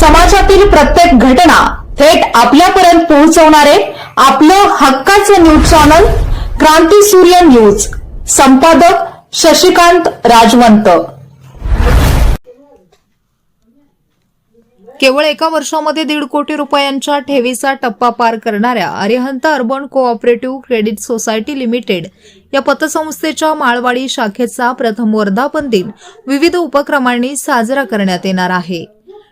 समाजातील प्रत्येक घटना थेट आपल्यापर्यंत पोहोचवणारे आपलं हक्काचं न्यूज चॅनल क्रांती सूर्य न्यूज. संपादक शशिकांत राजवंत. केवळ एका वर्षामध्ये दीड कोटी रुपयांच्या ठेवीचा टप्पा पार करणाऱ्या Arihant urban cooperative credit society limited या पतसंस्थेच्या माळवाडी शाखेचा प्रथम वर्धापन दिन विविध उपक्रमांनी साजरा करण्यात येणार आहे.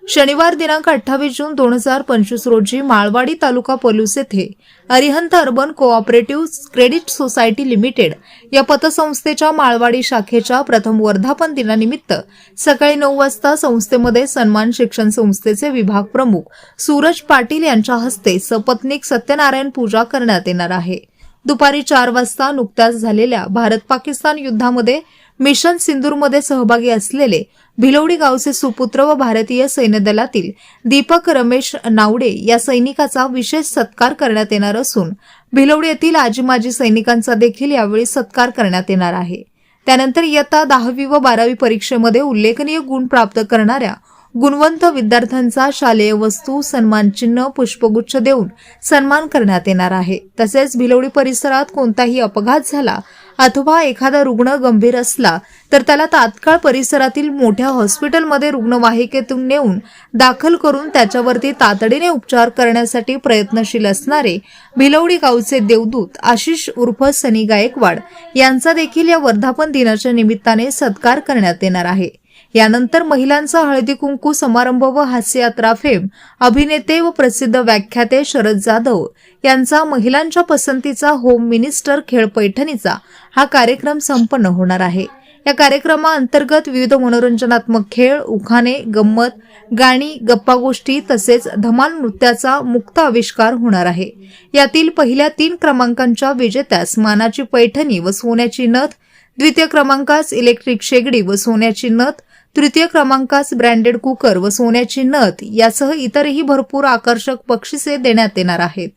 शनिवार दिनांक अठ्ठावीस जून दोन हजार पंचवीस रोजी माळवाडी तालुका पलूस येथे Arihant urban cooperative credit society limited या पतसंस्थेच्या माळवाडी शाखेच्या प्रथम वर्धापन दिनानिमित्त सकाळी नऊ वाजता संस्थेमध्ये सन्मान शिक्षण संस्थेचे विभाग प्रमुख सूरज पाटील यांच्या हस्ते सपत्नीक सत्यनारायण पूजा करण्यात येणार आहे. दुपारी चार वाजता नुकत्याच झालेल्या भारत पाकिस्तान युद्धामध्ये मिशन सिंदूरमध्ये सहभागी असलेले भिलवडी गावचे सुपुत्र व भारतीय सैन्य दलातील दीपक रमेश नावडे या सैनिकाचा विशेष सत्कार करण्यात येणार असून भिलवडी येथील आजी माजी सैनिकांचा देखील यावेळी सत्कार करण्यात येणार आहे. त्यानंतर इयत्ता दहावी व बारावी परीक्षेमध्ये उल्लेखनीय गुण प्राप्त करणाऱ्या गुणवंत विद्यार्थ्यांचा शालेय वस्तू सन्मानचिन्ह पुष्पगुच्छ देऊन सन्मान करण्यात येणार आहे. तसेच भिलवडी परिसरात कोणताही अपघात झाला अथवा एखादा रुग्ण गंभीर असला तर त्याला तात्काळ परिसरातील मोठ्या हॉस्पिटलमध्ये रुग्णवाहिकेतून नेऊन दाखल करून त्याच्यावरती तातडीने उपचार करण्यासाठी प्रयत्नशील असणारे भिलवडी गावचे देवदूत आशिष उर्फ सनी गायकवाड यांचा देखील या वर्धापन दिनाच्या निमित्ताने सत्कार करण्यात येणार आहे. यानंतर महिलांचा हळदी कुंकू समारंभ व हास्ययात्रा फेम अभिनेते व प्रसिद्ध व्याख्याते शरद जाधव यांचा महिलांच्या पसंतीचा होम मिनिस्टर खेळ पैठणीचा हा कार्यक्रम संपन्न होणार आहे. या कार्यक्रमाअंतर्गत विविध मनोरंजनात्मक खेळ उखाणे गंमत गाणी गप्पागोष्टी तसेच धमाल नृत्याचा मुक्त आविष्कार होणार आहे. यातील पहिल्या तीन क्रमांकांच्या विजेत्यास मानाची पैठणी व सोन्याची नथ द्वितीय क्रमांकास इलेक्ट्रिक शेगडी व सोन्याची नथ तृतीय क्रमांकास ब्रँडेड कुकर व सोन्याची नथ यासह इतरही भरपूर आकर्षक बक्षिसे देण्यात येणार आहेत.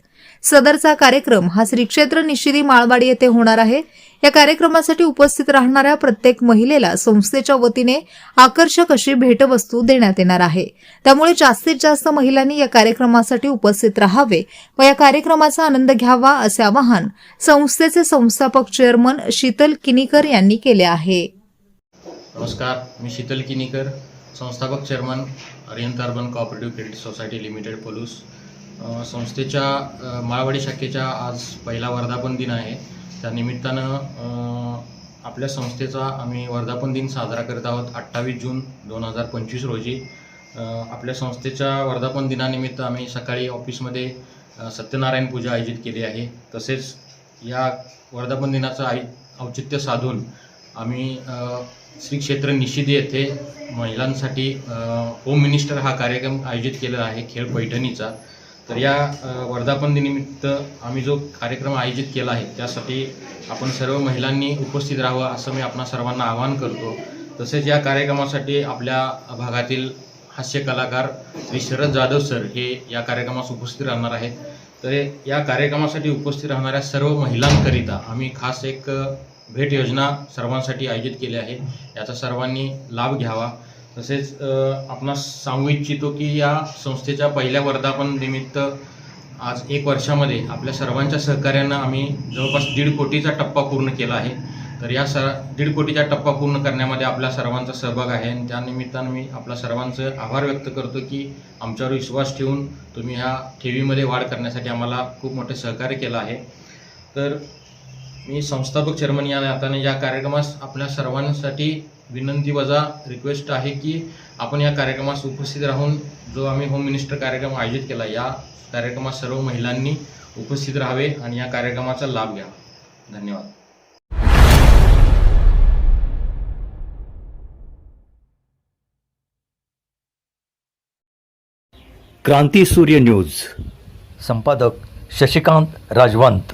सदरचा कार्यक्रम हा श्री क्षेत्र निशिदी माळवाडी येथे होणार आहे. या कार्यक्रमासाठी उपस्थित राहणाऱ्या प्रत्येक महिलेला संस्थेच्या वतीने आकर्षक अशी भेटवस्तू देण्यात येणार आहे. त्यामुळे जास्तीत जास्त महिलांनी या कार्यक्रमासाठी उपस्थित राहावे व या कार्यक्रमाचा आनंद घ्यावा असे आवाहन संस्थेचे संस्थापक चेअरमन शीतल किनीकर यांनी केले आहे. नमस्कार मी शीतल किनीकर संस्थापक chairman Arihant urban cooperative credit society limited Palus. संस्थेच्या माळवाडी शाखेच्या आज पहिला वर्धापन दिन आहे. त्या निमित्तानं आपल्या संस्थेचा आम्ही वर्धापन दिन साजरा करत आहोत अठ्ठावीस जून दोन हजार पंचवीस रोजी. आपल्या संस्थेच्या वर्धापन दिनानिमित्त आम्ही सकाळी ऑफिसमध्ये सत्यनारायण पूजा आयोजित केली आहे. तसेच या वर्धापन दिनाचं आई औचित्य साधून आम्ही श्री क्षेत्र निशिदी येथे महिलांसाठी होम मिनिस्टर हा कार्यक्रम आयोजित केलेला आहे खेळ पैठणीचा. तर या अ, वर्धापन दिनिमित्त आम्ही जो कार्यक्रम आयोजित केला आहे त्यासाठी आपण सर्व महिलांनी उपस्थित राहावं असं मी आपणा सर्वांना आवाहन करतो. तसेच या कार्यक्रमासाठी आपल्या भागातील हास्य कलाकार श्री शरद जाधव सर हे या कार्यक्रमास उपस्थित राहणार आहेत. तर या कार्यक्रमासाठी उपस्थित राहणाऱ्या सर्व महिलांकरिता आम्ही खास एक भेट योजना सर्वांसाठी आयोजित केली आहे. याचा सर्वांनी लाभ घ्यावा. तसेच आपणास सांगू इच्छितो की या संस्थेच्या पहिल्या वर्धापन निमित्त आज एक वर्षामध्ये आपल्या सर्वांच्या सहकार्यानं आम्ही जवळपास दीड कोटीचा टप्पा पूर्ण केला आहे. तर या सर दीड कोटीचा टप्पा पूर्ण करण्यामध्ये आपल्या सर्वांचा सहभाग आहे आणि त्यानिमित्तानं मी आपल्या सर्वांचं आभार व्यक्त करतो की आमच्यावर विश्वास ठेवून तुम्ही ह्या ठेवीमध्ये वाढ करण्यासाठी आम्हाला खूप मोठे सहकार्य केलं आहे. तर मी संस्थापक चेअरमन या नात्याने या कार्यक्रमास आपल्या सर्वांसाठी विनंती वजा रिक्वेस्ट आहे की आपण या कार्यक्रमास उपस्थित राहून जो आम्ही होम मिनिस्टर कार्यक्रम आयोजित केला या कार्यक्रमात सर्व महिलांनी उपस्थित राहावे आणि या कार्यक्रमाचा लाभ घ्यावा. धन्यवाद. क्रांती सूर्य न्यूज. संपादक शशिकांत राजवंत.